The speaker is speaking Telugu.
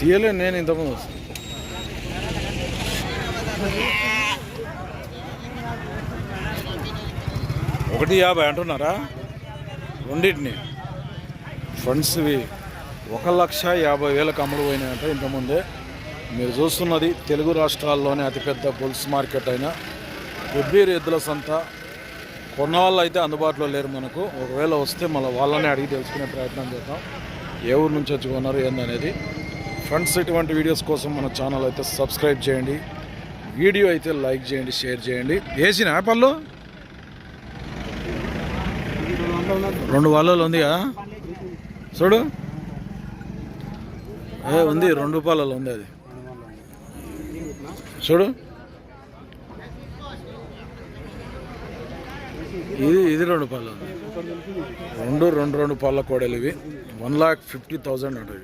తీయలేదు నేను ఇంతకుముందు వస్తాను ఒకటి యాభై అంటున్నారా? రెండింటిని. ఫ్రెండ్స్వి ఒక లక్ష యాభై వేలకు అమ్ముడు పోయినాయంట ఇంతకుముందే. మీరు చూస్తున్నది తెలుగు రాష్ట్రాల్లోనే అతిపెద్ద బుల్స్ మార్కెట్ అయిన. కొబ్బరి ఎద్దుల సంత కొన్న వాళ్ళు అయితే అందుబాటులో లేరు మనకు. ఒకవేళ వస్తే మళ్ళీ వాళ్ళనే అడిగి తెలుసుకునే ప్రయత్నం చేద్దాం. ఏ ఊరు నుంచి వచ్చి కొన్నారు ఏందనేది ఫ్రెండ్స్ ఇటువంటి వీడియోస్ కోసం మన ఛానల్ అయితే సబ్స్క్రైబ్ చేయండి. వీడియో అయితే లైక్ చేయండి షేర్ చేయండి. వేసిన పళ్ళు రెండు వాళ్ళలో ఉంది కదా చూడు. ఏ ఉంది రెండు రూపాయలలో ఉంది అది. చూడు. ఇది ఇది రెండు పళ్ళు రెండు రెండు రెండు పాల కోడలు ఇవి. వన్ లాక్ ఫిఫ్టీ థౌజండ్ అంటే